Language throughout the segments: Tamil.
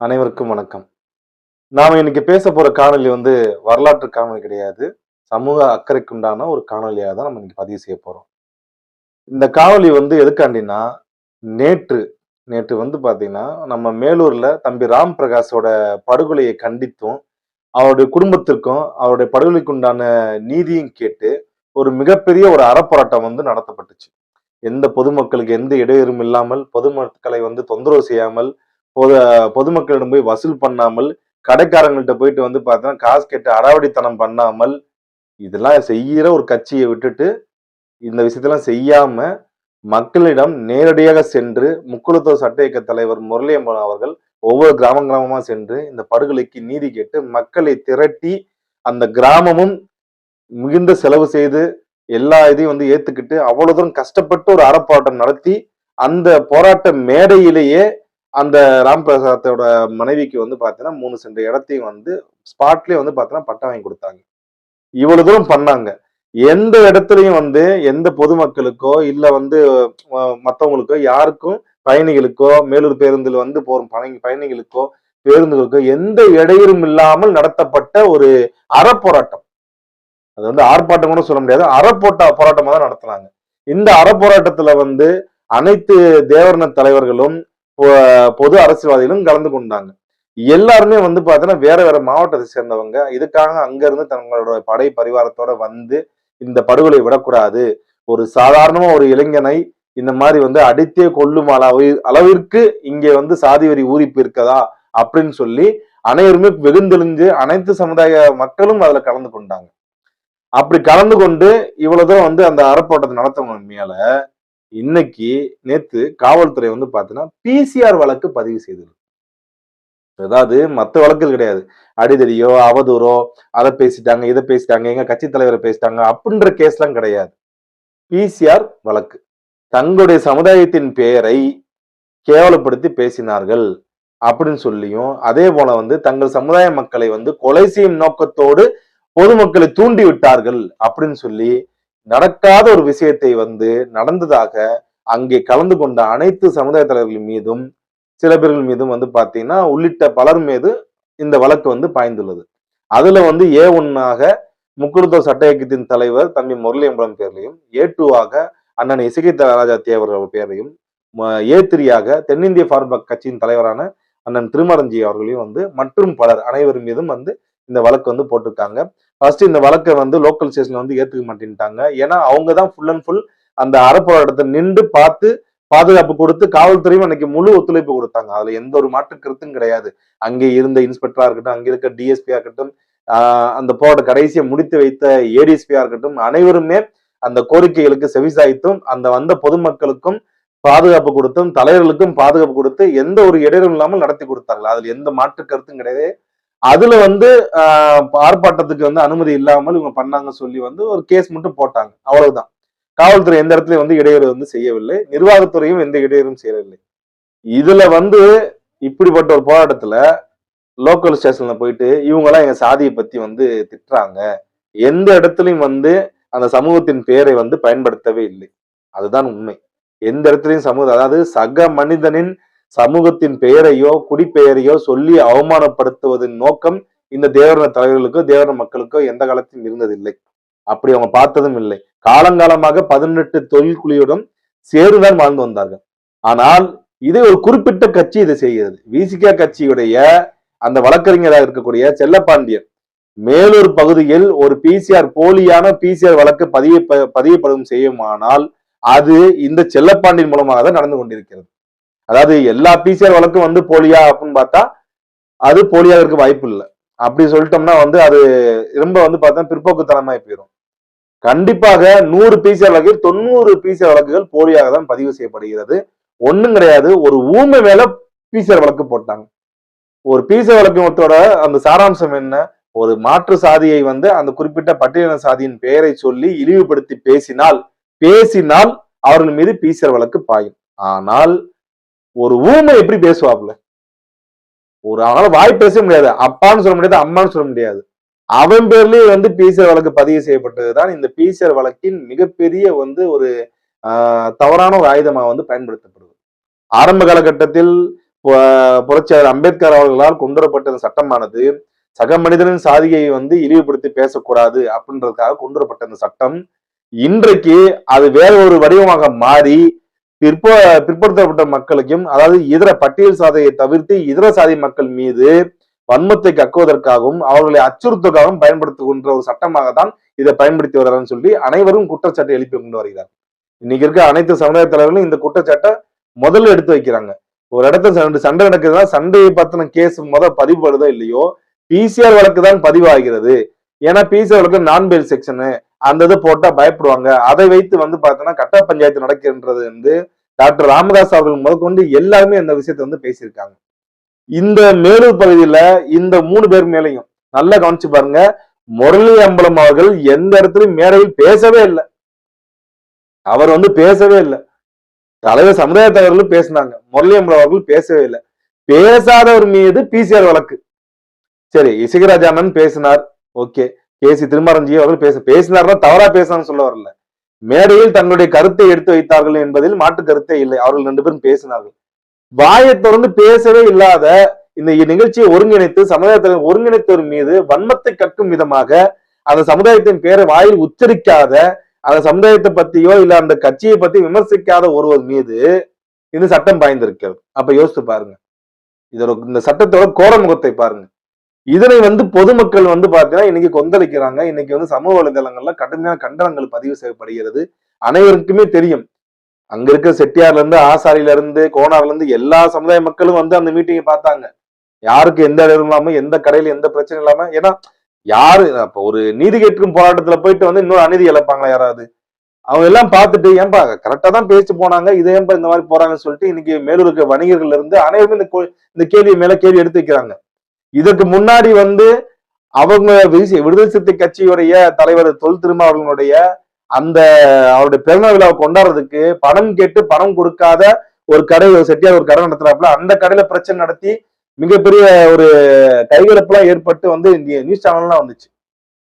அனைவருக்கும் வணக்கம். நாம இன்னைக்கு பேச போற காணொளி வந்து வரலாற்று காணொலி கிடையாது. சமூக அக்கறைக்குண்டான ஒரு காணொளியாக தான் நம்ம இன்னைக்கு பதிவு செய்ய போறோம். இந்த காணொலி வந்து எதுக்காண்டினா நேற்று நேற்று வந்து பாத்தீங்கன்னா நம்ம மேலூர்ல தம்பி ராம் பிரகாஷோட படுகொலையை கண்டித்தும் அவருடைய குடும்பத்திற்கும் அவருடைய படுகொலைக்கு உண்டான நீதியும் கேட்டு ஒரு மிகப்பெரிய ஒரு அறப்போராட்டம் வந்து நடத்தப்பட்டுச்சு. எந்த பொதுமக்களுக்கு எந்த இடையூறும் இல்லாமல் பொதுமக்களை வந்து தொந்தரவு செய்யாமல் பொது பொதுமக்களிடம் போய் வசூல் பண்ணாமல் கடைக்காரங்கள்ட்ட போயிட்டு வந்து பார்த்தோன்னா காசு கேட்டு அடாவடித்தனம் பண்ணாமல் இதெல்லாம் செய்கிற ஒரு கட்சியை விட்டுட்டு இந்த விஷயத்தெல்லாம் செய்யாம மக்களிடம் நேரடியாக சென்று முக்குளத்தூர் சட்ட இயக்க தலைவர் முரளியம்மன் அவர்கள் ஒவ்வொரு கிராம கிராமமா சென்று இந்த படுகொலைக்கு நீதி கேட்டு மக்களை திரட்டி அந்த கிராமமும் மிகுந்த செலவு செய்து எல்லா இதையும் வந்து ஏத்துக்கிட்டு அவ்வளவு தூரம் கஷ்டப்பட்டு ஒரு அறப்போராட்டம் நடத்தி அந்த போராட்ட மேடையிலேயே அந்த ராம் பிரசாத்தோட மனைவிக்கு வந்து பார்த்தீங்கன்னா மூணு சென்ற இடத்தையும் வந்து ஸ்பாட்லேயே வந்து பார்த்தீங்கன்னா பட்டம் வாங்கி கொடுத்தாங்க. இவ்வளவு தூரம் பண்ணாங்க. எந்த இடத்துலையும் வந்து எந்த பொதுமக்களுக்கோ இல்லை வந்து மற்றவங்களுக்கோ யாருக்கும் பயணிகளுக்கோ மேலூர் பேருந்தில் வந்து போகும் பயணி பயணிகளுக்கோ பேருந்துகளுக்கோ எந்த இடையூறும் இல்லாமல் நடத்தப்பட்ட ஒரு அறப்போராட்டம். அது வந்து ஆர்ப்பாட்டம் கூட சொல்ல முடியாது. அறப்போட்டா போராட்டமாக தான் நடத்துனாங்க. இந்த அறப்போராட்டத்துல வந்து அனைத்து தேவர்ண தலைவர்களும் பொது அரசியல்வாதிகளும் கலந்து கொண்டாங்க. எல்லாருமே வந்து பார்த்தீங்கன்னா வேற வேற மாவட்டத்தை சேர்ந்தவங்க. இதுக்காக அங்கிருந்து தங்களோட படை பரிவாரத்தோட வந்து இந்த படுகொலை விடக்கூடாது. ஒரு சாதாரணமா ஒரு இளைஞனை இந்த மாதிரி வந்து அடித்தே கொல்லும் அளவு அளவிற்கு இங்கே வந்து சாதி வரி ஊறிப்பு இருக்கதா அப்படின்னு சொல்லி அனைவருமே வெகுந்தெளிஞ்சு அனைத்து சமுதாய மக்களும் அதுல கலந்து கொண்டாங்க. அப்படி கலந்து கொண்டு இவ்வளவு தூரம் வந்து அந்த அறப்போட்டத்தை நடத்தவங்க மேல இன்னைக்கு நேத்து காவல்துறை வந்து பார்த்தீங்கன்னா பிசிஆர் வழக்கு பதிவு செய்தது. அதாவது மற்ற வழக்குகள் கிடையாது. அடிதடியோ அவதூறோ அதை பேசிட்டாங்க இதை பேசிட்டாங்க எங்க கட்சி தலைவரை பேசிட்டாங்க அப்படின்ற கேஸ்லாம் கிடையாது. பிசிஆர் வழக்கு. தங்களுடைய சமுதாயத்தின் பெயரை கேவலப்படுத்தி பேசினார்கள் அப்படின்னு சொல்லியும் அதே போல வந்து தங்கள் சமுதாய மக்களை வந்து கொலை செய்யும் நோக்கத்தோடு பொதுமக்களை தூண்டி விட்டார்கள் அப்படின்னு சொல்லி நடக்காத ஒரு விஷயத்தை வந்து நடந்ததாக அங்கே கலந்து கொண்ட அனைத்து சமுதாய தலைவர்கள் மீதும் சில பேர்கள் மீதும் வந்து பார்த்தீங்கன்னா உள்ளிட்ட பலர் மீது இந்த வழக்கு வந்து பாய்ந்துள்ளது. அதுல வந்து ஏ ஒன்னாக முக்குழுத்தூர் சட்ட இயக்கத்தின் தலைவர் தம்பி முரளியம்பலம் பேர்லையும் ஏ டூவாக அண்ணன் இசகை ராஜா தேவர் பேரையும் ம- ஏ த்ரீயாக தென்னிந்திய ஃபார்பக் கட்சியின் தலைவரான அண்ணன் திருமரஞ்சி அவர்களையும் வந்து மற்றும் பலர் அனைவர் மீதும் வந்து இந்த வழக்கு வந்து போட்டிருக்காங்க. ஃபர்ஸ்ட் இந்த வழக்கை வந்து லோக்கல் ஸ்டேஷன்ல வந்து ஏத்துக்க மாட்டேன்ட்டாங்க. ஏன்னா அவங்க தான் ஃபுல் அண்ட் ஃபுல் அந்த அறப்போராட்டத்தை நின்று பார்த்து பாதுகாப்பு கொடுத்து காவல்துறையும் அன்னைக்கு முழு ஒத்துழைப்பு கொடுத்தாங்க. அதுல எந்த ஒரு மாற்று கருத்தும் கிடையாது. அங்கே இருந்த இன்ஸ்பெக்டரா இருக்கட்டும் அங்கே இருக்க டிஎஸ்பியா இருக்கட்டும் அந்த போராட்ட கடைசியை முடித்து வைத்த ஏடிஎஸ்பியா இருக்கட்டும் அனைவருமே அந்த கோரிக்கைகளுக்கு செவிசாய்த்தும் அந்த வந்த பொதுமக்களுக்கும் பாதுகாப்பு கொடுத்தும் தலைவர்களுக்கும் பாதுகாப்பு கொடுத்து எந்த ஒரு இடையிலும் இல்லாமல் நடத்தி கொடுத்தார்கள். அதுல எந்த மாற்று கருத்தும் கிடையாது. அதுல வந்து ஆர்ப்பாட்டத்துக்கு வந்து அனுமதி இல்லாமல் இவங்க பண்ணாங்க சொல்லி வந்து ஒரு கேஸ் மட்டும் போட்டாங்க. அவ்வளவுதான். காவல்துறை எந்த இடத்துலயும் வந்து இடையூறு வந்து செய்யவில்லை. நிர்வாகத்துறையும் எந்த இடையூறும் செய்யவில்லை. இதுல வந்து இப்படிப்பட்ட ஒரு போராட்டத்துல லோக்கல் ஸ்டேஷன்ல போயிட்டு இவங்கெல்லாம் எங்க சாதியை பத்தி வந்து திட்டுறாங்க. எந்த இடத்துலயும் வந்து அந்த சமூகத்தின் பெயரை வந்து பயன்படுத்தவே இல்லை. அதுதான் உண்மை. எந்த இடத்துலயும் சமூக அதாவது சக மனிதனின் சமூகத்தின் பெயரையோ குடிப்பெயரையோ சொல்லி அவமானப்படுத்துவதன் நோக்கம் இந்த தேவரண தலைவர்களுக்கோ தேவரண மக்களுக்கோ எந்த காலத்திலும் இருந்ததில்லை. அப்படி அவங்க பார்த்ததும் இல்லை. காலங்காலமாக பதினெட்டு தொழில்குழியுடன் சேர்ந்துதான் வாழ்ந்து வந்தார்கள். ஆனால் இது ஒரு குறிப்பிட்ட கட்சி இதை செய்கிறது. விசிகா கட்சியுடைய அந்த வழக்கறிஞராக இருக்கக்கூடிய செல்லப்பாண்டியன் மேலூர் பகுதியில் ஒரு பிசிஆர் போலியான பிசிஆர் வழக்கு பதிவு பதியப்படும் செய்யுமானால் அது இந்த செல்லப்பாண்டியன் மூலமாக தான் நடந்து கொண்டிருக்கிறது. அதாவது எல்லா பிசிஆர் வழக்கும் வந்து போலியா அப்படின்னு பார்த்தா அது போலியாக இருக்க வாய்ப்பு இல்லை. அப்படி சொல்லிட்டோம்னா வந்து அது ரொம்ப வந்து பார்த்தா பிற்போக்குத்தனமாய் போயிடும் கண்டிப்பாக நூறு பிசிஆர் வழக்கில் தொண்ணூறு பிசிஆர் வழக்குகள் போலியாக தான் பதிவு செய்யப்படுகிறது. ஒண்ணும் கிடையாது. ஒரு ஊமை மேல பிசிஆர் வழக்கு போட்டாங்க. ஒரு பிசிஆர் வழக்கத்தோட அந்த சாராம்சம் என்ன? ஒரு மாற்று சாதியை வந்து அந்த குறிப்பிட்ட பட்டியலின சாதியின் பெயரை சொல்லி இழிவுபடுத்தி பேசினால் பேசினால் அவர்கள் மீது பிசிஆர் வழக்கு பாயும். ஆனால் ஒரு ஊமை எப்படி பேசுவாப்ல ஒரு அவனால வாய் பேச முடியாது. அப்பான்னு சொல்ல முடியாது அம்மான்னு சொல்ல முடியாது. அவன் பேர்லயே வந்து பிசிஆர் வழக்கு பதிவு செய்யப்பட்டதுதான் இந்த பிசிஆர் வழக்கின் மிகப்பெரிய வந்து ஒரு ஆஹ், தவறான ஒரு ஆயுதமா வந்து பயன்படுத்தப்படுது. ஆரம்ப காலகட்டத்தில் புரட்சியாளர் அம்பேத்கர் அவர்களால் கொண்டு வரப்பட்ட இந்த சட்டமானது சக மனிதனின் சாதியை வந்து இழிவுபடுத்தி பேசக்கூடாது அப்படின்றதுக்காக கொண்டு வரப்பட்ட இந்த சட்டம் இன்றைக்கு அது வேற ஒரு வடிவமாக மாறி பிற்ப பிற்படுத்தப்பட்ட மக்களுக்கும் அதாவது இதர பட்டியல் சாதையை தவிர்த்து இதர சாதி மக்கள் மீது வன்மத்தை கக்குவதற்காகவும் அவர்களை அச்சுறுத்துவதற்காகவும் பயன்படுத்துகின்ற ஒரு சட்டமாக தான் இதை பயன்படுத்தி வர்றாங்கன்னு சொல்லி அனைவரும் குற்றச்சாட்டை எழுப்பி கொண்டு வருகிறார். இன்னைக்கு இருக்க அனைத்து சமுதாய தலைவர்களும் இந்த குற்றச்சாட்டை முதல்ல எடுத்து வைக்கிறாங்க. ஒரு இடத்துல சண்டை சண்டை நடக்குதுன்னா சண்டையை பத்தின கேஸ் முத பதிவு வருதோ இல்லையோ பிசிஆர் வழக்கு தான் பதிவாகிறது. ஏன்னா பிசிஆர் வழக்கு நான் பெயில் செக்ஷனு அந்த இது போட்டா பயப்படுவாங்க. அதை வைத்து வந்து பார்த்தோன்னா கட்ட பஞ்சாயத்து நடக்கின்றது வந்து டாக்டர் ராமதாஸ் அவர்கள் முதற்கொண்டு எல்லாருமே இந்த விஷயத்தை வந்து பேசியிருக்காங்க. இந்த மேலூர் பகுதியில இந்த மூணு பேர் மேலையும் நல்லா கவனிச்சு பாருங்க. முரளி அம்பலம் அவர்கள் எந்த இடத்துலயும் மேடையில் பேசவே இல்லை. அவர் வந்து பேசவே இல்லை. தலைவர் சமுதாய தலைவர்களும் பேசினாங்க. முரளி அம்பலம் அவர்கள் பேசவே இல்லை. பேசாதவர் மீது பிசிஆர் வழக்கு. சரி இசைகராஜ் அண்ணன் பேசினார். ஓகே. கேசி திருமாரஞ்சி அவர்கள் பேச பேசினார்னா தவறா பேசினான்னு சொல்ல வரல. மேடையில் தன்னுடைய கருத்தை எடுத்து வைத்தார்கள் என்பதில் மாற்று கருத்தே இல்லை. அவர்கள் ரெண்டு பேரும் பேசினார்கள். வாயை தொடர்ந்து பேசவே இல்லாத இந்த நிகழ்ச்சியை ஒருங்கிணைத்து சமுதாயத்தில் ஒருங்கிணைத்தவர் மீது வன்மத்தை கற்கும் விதமாக அந்த சமுதாயத்தின் பேரை வாயில் உச்சரிக்காத அந்த சமுதாயத்தை பத்தியோ இல்ல அந்த கட்சியை பத்தி விமர்சிக்காத ஒருவர் மீது இந்த சட்டம் பாய்ந்திருக்கிறது. அப்ப யோசித்து பாருங்க. இதோட இந்த சட்டத்தோட கோரமுகத்தை பாருங்க. இதனை வந்து பொதுமக்கள் வந்து பாத்தீங்கன்னா இன்னைக்கு கொந்தளிக்கிறாங்க. இன்னைக்கு வந்து சமூக வலைதளங்கள்ல கடுமையான கண்டனங்கள் பதிவு செய்யப்படுகிறது. அனைவருக்குமே தெரியும். அங்க இருக்க செட்டியார்ல இருந்து ஆசாரியில இருந்து கோனார்ல இருந்து எல்லா சமுதாய மக்களும் வந்து அந்த மீட்டிங்கை பார்த்தாங்க. யாருக்கு எந்த இடம் இல்லாம எந்த கடையில எந்த பிரச்சனையும் இல்லாம ஏன்னா யாரு அப்ப ஒரு நீதி கேட்கும் போராட்டத்துல போயிட்டு வந்து இன்னொரு அநீதி இழப்பாங்களா யாராவது? அவங்க எல்லாம் பார்த்துட்டு ஏன்பா கரெக்டா தான் பேசி போனாங்க. இதை ஏன்பா இந்த மாதிரி போறாங்கன்னு சொல்லிட்டு இன்னைக்கு மேலூருக்கு இருக்க வணிகர்கள் இருந்து அனைவருமே இந்த கோ- இந்த கேள்வி மேல கேள்வி எடுத்து வைக்கிறாங்க. இதற்கு முன்னாடி வந்து அவங்க விசி- விடுதலை சிறுத்தை கட்சியுடைய தலைவர் தொல் திருமாவர்களுடைய அந்த அவருடைய பிறந்த விழாவை கொண்டாடுறதுக்கு பணம் கேட்டு பணம் கொடுக்காத ஒரு கடை செட்டியார் ஒரு கடை நடத்துறாப்புல அந்த கடையில பிரச்சனை நடத்தி மிகப்பெரிய ஒரு கைகலப்புலாம் ஏற்பட்டு வந்து இந்திய நியூஸ் சேனல்லாம் வந்துச்சு.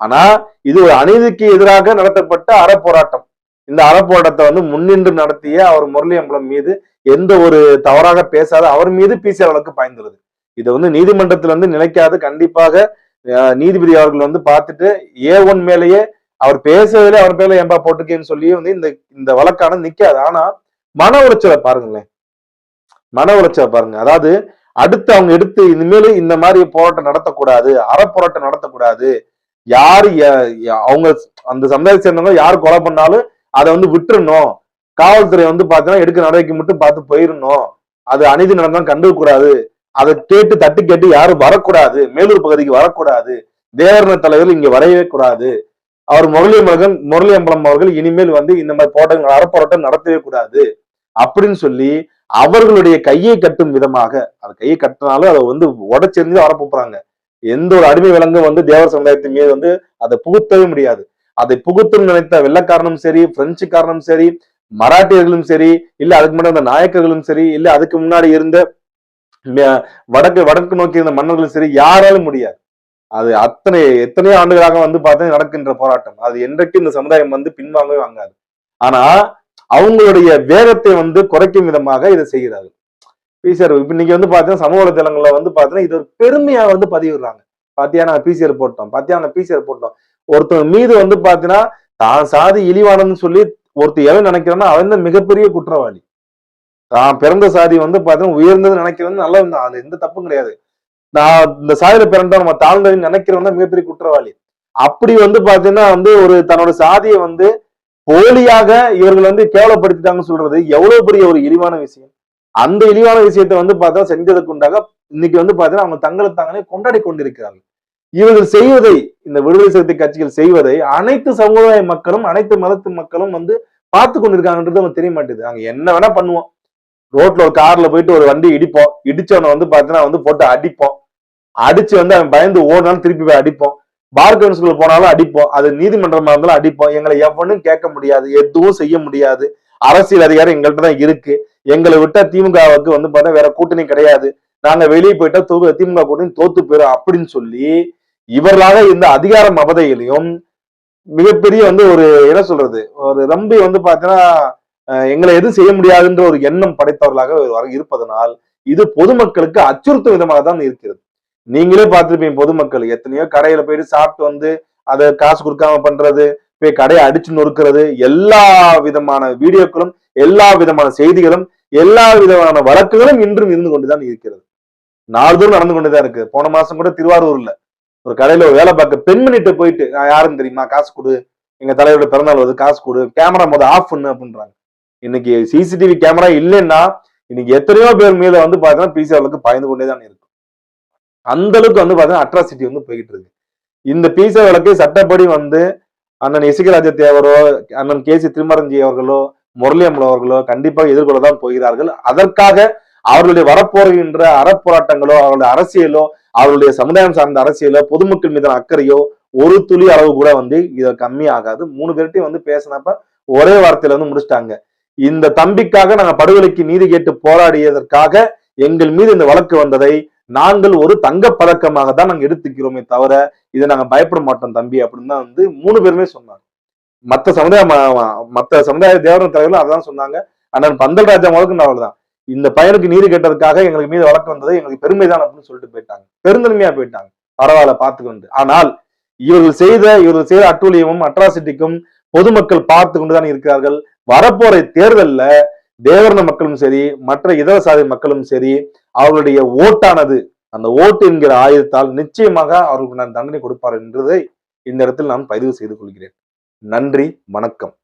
ஆனா இது ஒரு அநீதிக்கு எதிராக நடத்தப்பட்ட அறப்போராட்டம். இந்த அறப்போராட்டத்தை வந்து முன்னின்று நடத்திய அவர் முரளி அம்பலம் மீது எந்த ஒரு தவறாக பேசாத அவர் மீது பிசிஆர் வழக்கு பாய்ந்துள்ளது. இதை வந்து நீதிமன்றத்தில் வந்து நினைக்காது கண்டிப்பாக நீதிபதி அவர்கள் வந்து பார்த்துட்டு ஏ ஒன் மேலேயே அவர் பேசவில்லை அவர் பேர்ல ஏன்பா போட்டிருக்கேன்னு சொல்லி வந்து இந்த இந்த வழக்கானது நிக்காது. ஆனா மன உளைச்சலை பாருங்களேன். மன உளைச்சலை பாருங்க. அதாவது அடுத்து அவங்க எடுத்து இனிமேல் இந்த மாதிரி போராட்டம் நடத்தக்கூடாது அறப்போராட்டம் நடத்தக்கூடாது. யாரு அவங்க அந்த சமுதாயத்தை சேர்ந்தவங்க யார் கொலை பண்ணாலும் அதை வந்து விட்டுறணும். காவல்துறை வந்து பாத்தீங்கன்னா எடுக்க நடவடிக்கை மட்டும் பார்த்து போயிடணும். அது அநீதி நடந்தாலும் கண்டுக்க கூடாது அதை கேட்டு தட்டு கேட்டு யாரும் வரக்கூடாது மேலூர் பகுதிக்கு வரக்கூடாது தேவரண தலைவர் இங்க வரையவே கூடாது. அவர் முரளி மகன் முரளி அம்பலம் அவர்கள் இனிமேல் வந்து இந்த மாதிரி போராட்டங்கள் அறப்போராட்டம் நடத்தவே கூடாது. அப்படின்னு சொல்லி அவர்களுடைய கையை கட்டும் விதமாக அது கையை கட்டினாலும் அதை வந்து உடச்செறிஞ்சு வரப்போறாங்க எந்த ஒரு அடிமை விலங்கும் வந்து தேவர் சமுதாயத்தின் மீது வந்து அதை புகுத்தவே முடியாது. அதை புகுத்தும் நினைத்த வெள்ளக்காரனும் சரி பிரெஞ்சுக்காரனும் சரி மராட்டியர்களும் சரி இல்ல அதுக்கு முன்னாடி அந்த நாயக்கர்களும் சரி இல்ல அதுக்கு முன்னாடி இருந்த வடக்கு வடக்கு நோக்கி இருந்த மன்னர்களும் சரி யாராலும் முடியாது. அது அத்தனை எத்தனையோ ஆண்டுகளாக வந்து பார்த்தா நடக்கின்ற போராட்டம். அது என்றைக்கு இந்த சமுதாயம் வந்து பின்வாங்கவே வாங்காது. ஆனா அவங்களுடைய வேகத்தை வந்து குறைக்கும் விதமாக இதை செய்கிறார்கள். பிசிஆர் இப்ப இன்னைக்கு வந்து பாத்தீங்கன்னா சமூக வலைதளங்கள்ல வந்து பாத்தீங்கன்னா இது ஒரு பெருமையா வந்து பதிவிடுறாங்க. பாத்தியா நாங்க பிசிஆர் போட்டோம் பாத்தியா நாங்க பிசிஆர் போட்டோம். ஒருத்தன் மீது வந்து பாத்தீங்கன்னா தான் சாதி இழிவானதுன்னு சொல்லி ஒருத்தர் எவன் நினைக்கிறான்னா அவன் தான் மிகப்பெரிய குற்றவாளி. தான் பிறந்த சாதி வந்து பாத்தீங்கன்னா உயர்ந்தது நினைக்கிறது நல்லது தான். அது எந்த தப்பும் கிடையாது. நான் இந்த சாதியில பிறந்தோம் நம்ம தாழ்ந்ததுன்னு நினைக்கிறவன் தான் மிகப்பெரிய குற்றவாளி. அப்படி வந்து பாத்தீங்கன்னா வந்து ஒரு தன்னோட சாதியை வந்து போலியாக இவர்கள் வந்து கேவலப்படுத்திட்டாங்கன்னு சொல்றது எவ்வளவு பெரிய ஒரு இழிவான விஷயம். அந்த இழிவான விஷயத்தை வந்து பார்த்தா செஞ்சதுக்கு உண்டாக இன்னைக்கு வந்து பாத்தீங்கன்னா அவங்க தங்களை தாங்களே கொண்டாடி கொண்டிருக்கிறார்கள். இவர்கள் செய்வதை இந்த விடுதலை சிறுத்தை கட்சிகள் செய்வதை அனைத்து சமுதாய மக்களும் அனைத்து மதத்து மக்களும் வந்து பார்த்து கொண்டிருக்காங்கன்றது அவங்க தெரிய மாட்டேது அங்க என்ன வேணா பண்ணுவோம். ரோட்ல ஒரு கார்ல போயிட்டு ஒரு வண்டி இடிப்போம். இடிச்சவனை வந்து பாத்தீங்கன்னா வந்து போட்டு அடிப்போம். அடிச்சு வந்து அவன் பயந்து ஓடினாலும் திருப்பி போய் அடிப்போம். பார் கவுன்சிலுக்கு போனாலும் அடிப்போம். அது நீதிமன்றமா இருந்தாலும் அடிப்போம். எங்களை எவனும் கேட்க முடியாது. எதுவும் செய்ய முடியாது. அரசியல் அதிகாரம் எங்கள்கிட்ட தான் இருக்கு. எங்களை விட்டா திமுகவுக்கு வந்து பார்த்தா வேற கூட்டணி கிடையாது. நாங்க வெளியே போயிட்டா தூக்க திமுக கூட்டணி தோத்து போயிடும் அப்படின்னு சொல்லி இவர்களாக இந்த அதிகார மபதையிலையும் மிகப்பெரிய வந்து ஒரு என்ன சொல்றது? ஒரு ரம்பி வந்து பாத்தீங்கன்னா எங்களை எதுவும் செய்ய முடியாதுன்ற ஒரு எண்ணம் படைத்தவர்களாக வர- இருப்பதனால் இது பொதுமக்களுக்கு அச்சுறுத்தும் விதமாக தான் இருக்கிறது. நீங்களே பார்த்திருப்பீங்க பொதுமக்கள் எத்தனையோ கடையில போயிட்டு சாப்பிட்டு வந்து அதை காசு கொடுக்காம பண்றது போய் கடையை அடிச்சு நொறுக்கிறது எல்லா விதமான வீடியோக்களும் எல்லா விதமான செய்திகளும் எல்லா விதமான வழக்குகளும் இன்றும் இருந்து கொண்டுதான் இருக்கிறது. நாள்தோறும் நடந்து கொண்டுதான் இருக்கு. போன மாசம் கூட திருவாரூர்ல ஒரு கடையில ஒரு வேலை பார்க்க பெண்மணிட்ட போயிட்டு "நான் யாருன்னு தெரியுமா? காசு கொடு. எங்க தலைவரோட பிறந்தாள் வருது காசு கொடு. கேமரா மொதல் ஆஃப் பண்ணு அப்படின்றாங்க. இன்னைக்கு சிசிடிவி கேமரா இல்லைன்னா இன்னைக்கு எத்தனையோ பேர் மீது வந்து பாத்தீங்கன்னா பிசி அவளுக்கு பாய்ந்து கொண்டே தான் இருக்கும் அந்த அளவுக்கு வந்து பாத்தீங்கன்னா அட்ராசிட்டி வந்து போய்கிட்டு இருக்கு. இந்த பிசா வழக்கு சட்டப்படி வந்து அண்ணன் இசுகராஜ தேவரோ அண்ணன் கே. சி. திருமரஞ்சி அவர்களோ முரளி அம்மன் அவர்களோ கண்டிப்பாக எதிர்கொள்ளதான் போகிறார்கள். அதற்காக அவர்களுடைய வரப்போகின்ற அறப்போராட்டங்களோ அவர்களுடைய அரசியலோ அவர்களுடைய சமுதாயம் சார்ந்த அரசியலோ பொதுமக்கள் மீதான அக்கறையோ ஒரு துளி அளவு கூட வந்து இதை கம்மி ஆகாது மூணு பேர்கிட்டையும் வந்து பேசினப்ப ஒரே வார்த்தையில வந்து முடிச்சிட்டாங்க. இந்த தம்பிக்காக நாங்க படுகொலைக்கு நீதி கேட்டு போராடியதற்காக எங்கள் மீது இந்த வழக்கு வந்ததை நாங்கள் ஒரு தங்க பதக்கமாக தான் நாங்க எடுத்துக்கிறோமே தவிர இதை நாங்க பயப்பட மாட்டோம் தம்பி அப்படின்னு தான் வந்து மூணு பேருமே சொன்னாங்க. மத்த சமுதாய மத்த சமுதாய தேவரன் தலைவர்கள் அதான் சொன்னாங்க. அண்ணன் பந்தல் ராஜா முதற்கு அவ்வளவுதான் இந்த பையனுக்கு நீதி கேட்டதுக்காக எங்களுக்கு மீது வழக்கு வந்தது எங்களுக்கு பெருமைதான் அப்படின்னு சொல்லிட்டு போயிட்டாங்க. பெருந்தன்மையா போயிட்டாங்க. பரவாயில்ல பார்த்துக்கொண்டு ஆனால் இவர்கள் செய்த இவர்கள் செய்த அட்டூழியமும் அட்ராசிட்டிக்கும் பொதுமக்கள் பார்த்து கொண்டுதான் இருக்கிறார்கள். வரப்போற தேர்தல்ல தேவரண மக்களும் சரி மற்ற இதர சாதி மக்களும் சரி அவர்களுடைய ஓட்டானது அந்த ஓட்டு என்கிற ஆயுதத்தால் நிச்சயமாக அவர்களுக்கு நான் தண்டனை கொடுப்பார் என்றதை இந்த இடத்தில் நான் பதிவு செய்து கொள்கிறேன். நன்றி வணக்கம்.